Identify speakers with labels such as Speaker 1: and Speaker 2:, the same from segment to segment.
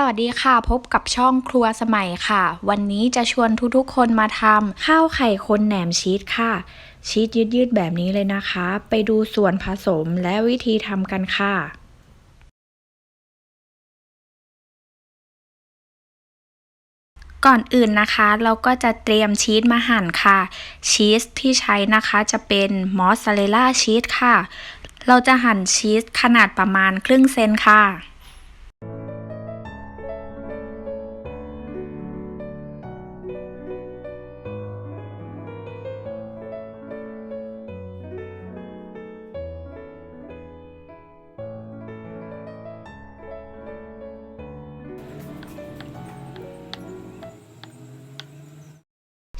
Speaker 1: สวัสดีค่ะ พบกับช่องครัวสมัยค่ะ วันนี้จะชวนทุกๆคนมาทำข้าวไข่คนแหนมชีสค่ะ ชีสยืดๆแบบนี้เลยนะคะ ไปดูส่วนผสมและวิธีทำกันค่ะก่อนอื่นนะคะเราก็จะเตรียมชีสมาหั่นค่ะ ชีสที่ใช้นะคะจะเป็นมอสซาเรลล่าชีสค่ะ เราจะหั่นชีสขนาดประมาณครึ่งเซนค่ะ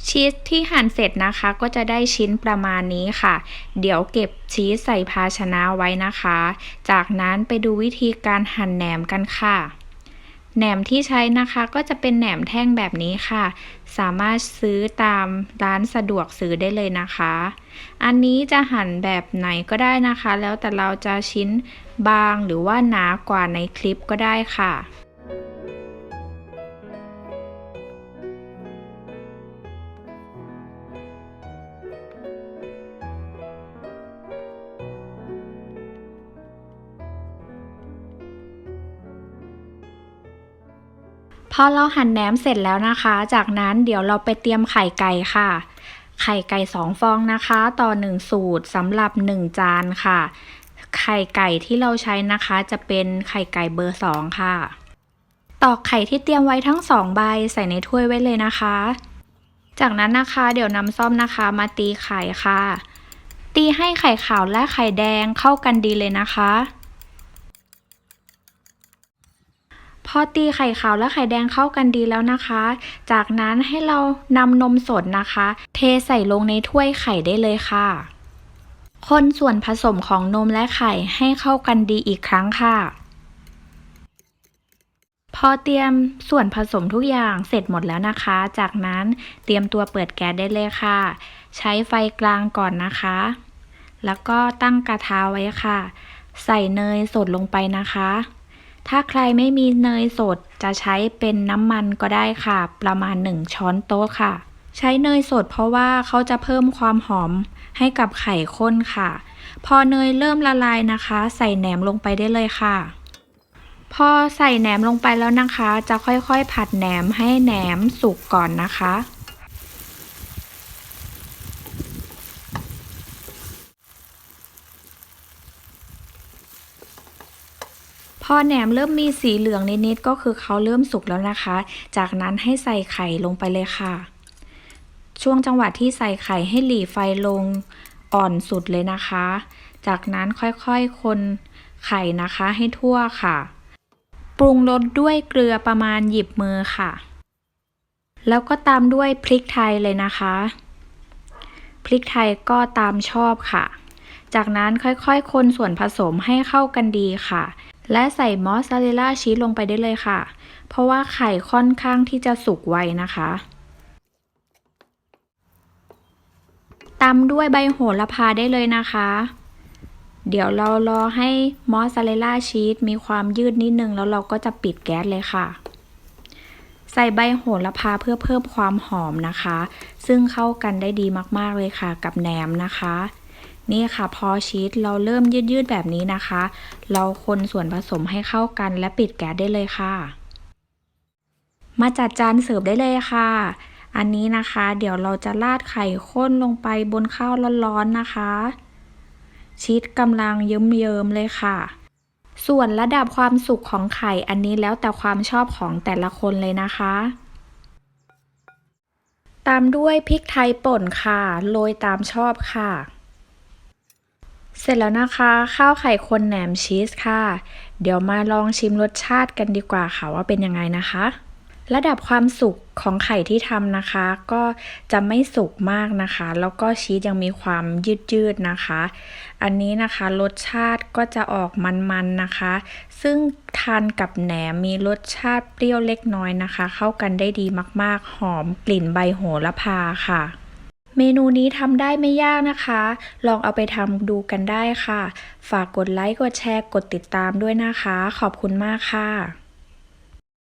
Speaker 1: ชีสที่หั่นเสร็จนะคะ ก็จะได้ชิ้นประมาณนี้ค่ะ เดี๋ยวเก็บชีสใส่ภาชนะไว้นะคะ จากนั้นไปดูวิธีการหั่นแหนมกันค่ะแหนมที่ใช้นะคะก็จะเป็นแหนมแท่งแบบนี้ค่ะ สามารถซื้อตามร้านสะดวกซื้อได้เลยนะคะ อันนี้จะหั่นแบบไหนก็ได้นะคะ แล้วแต่เราจะชิ้นบางหรือว่าหนากว่าในคลิปก็ได้ค่ะ อเราหั่นแหนมเสร็จแล้วนะคะ จากนั้นเดี๋ยวเราไปเตรียมไข่ไก่ค่ะ ไข่ไก่สองฟองนะคะ ต่อหนึ่งสูตรสำหรับหนึ่งจานค่ะ ไข่ไก่ที่เราใช้นะคะจะเป็นไข่ไก่เบอร์สองค่ะ ตอกไข่ที่เตรียมไว้ทั้งสองใบใส่ในถ้วยไว้เลยนะคะ จากนั้นนะคะเดี๋ยวนำซ่อมนะคะมาตีไข่ค่ะ ตีให้ไข่ขาวและไข่แดงเข้ากันดีเลยนะคะ พอตีไข่ขาวและไข่แดงเข้ากันดีแล้วนะคะ จากนั้นให้เรานำนมสดนะคะ เทใส่ลงในถ้วยไข่ได้เลยค่ะ คนส่วนผสมของนมและไข่ให้เข้ากันดีอีกครั้งค่ะ พอเตรียมส่วนผสมทุกอย่างเสร็จหมดแล้วนะคะ จากนั้นเตรียมตัวเปิดแก๊สได้เลยค่ะ ใช้ไฟกลางก่อนนะคะ แล้วก็ตั้งกระทะไว้ค่ะ ใส่เนยสดลงไปนะคะ ถ้าใครไม่มีเนยสดจะใช้เป็นน้ำมันก็ได้ค่ะ ประมาณ 1 ช้อนโต๊ะค่ะ ใช้เนยสดเพราะว่าเขาจะเพิ่มความหอมให้กับไข่ข้นค่ะ พอเนยเริ่มละลายนะคะ ใส่แหนมลงไปได้เลยค่ะ พอใส่แหนมลงไปแล้วนะคะ จะค่อยๆ ผัดแหนมให้แหนมสุกก่อนนะคะ อแหนมเริ่มมีสีเหลืองนิดๆก็คือเขาเริ่มสุกแล้วนะคะ จากนั้นให้ใส่ไข่ลงไปเลยค่ะ ช่วงจังหวะที่ใส่ไข่ให้หลีไฟลงอ่อนสุดเลยนะคะ จากนั้นค่อยๆคนไข่นะคะให้ทั่วค่ะ ปรุงรสด้วยเกลือประมาณหยิบมือค่ะ แล้วก็ตามด้วยพริกไทยเลยนะคะ พริกไทยก็ตามชอบค่ะ จากนั้นค่อยๆ คนส่วนผสมให้เข้ากันดีค่ะ และใส่มอสซาเรลล่าชีสลงไปได้เลยค่ะ เพราะว่าไข่ค่อนข้างที่จะสุกไวนะคะตามด้วยใบโหระพาได้เลยนะคะ เดี๋ยวเรารอให้มอสซาเรลล่าชีสมีความยืดนิดนึง แล้วเราก็จะปิดแก๊สเลยค่ะ ใส่ใบโหระพาเพื่อเพิ่มความหอมนะคะ ซึ่งเข้ากันได้ดีมากๆเลยค่ะกับแหนมนะคะ นี่ค่ะพอชีสเราเริ่มยืดๆแบบนี้นะคะ เราคนส่วนผสมให้เข้ากันและปิดแก๊สได้เลยค่ะ มาจัดจานเสิร์ฟได้เลยค่ะ อันนี้นะคะ เดี๋ยวเราจะราดไข่ข้นลงไปบนข้าวร้อนๆนะคะ ชีสกำลังเยิ้มๆเลยค่ะ ส่วนระดับความสุกของไข่อันนี้แล้วแต่ความชอบของแต่ละคนเลยนะคะตามด้วยพริกไทยป่นค่ะ โรยตามชอบค่ะ เสร็จแล้วนะคะ ข้าวไข่คนแหนมชีสค่ะ เดี๋ยวมาลองชิมรสชาติกันดีกว่าค่ะว่าเป็นยังไงนะคะ ระดับความสุกของไข่ที่ทำนะคะ ก็จะไม่สุกมากนะคะ แล้วก็ชีสยังมีความยืดๆนะคะ อันนี้นะคะรสชาติก็จะออกมันๆนะคะ ซึ่งทานกับแหนมมีรสชาติเปรี้ยวเล็กน้อยนะคะ เข้ากันได้ดีมากๆ หอมกลิ่นใบโหระพาค่ะ เมนูนี้ทำได้ไม่ยากนะคะ ลองเอาไปทำดูกันได้ค่ะ ฝากกดไลค์ กดแชร์ กดติดตามด้วยนะคะ ขอบคุณมากค่ะ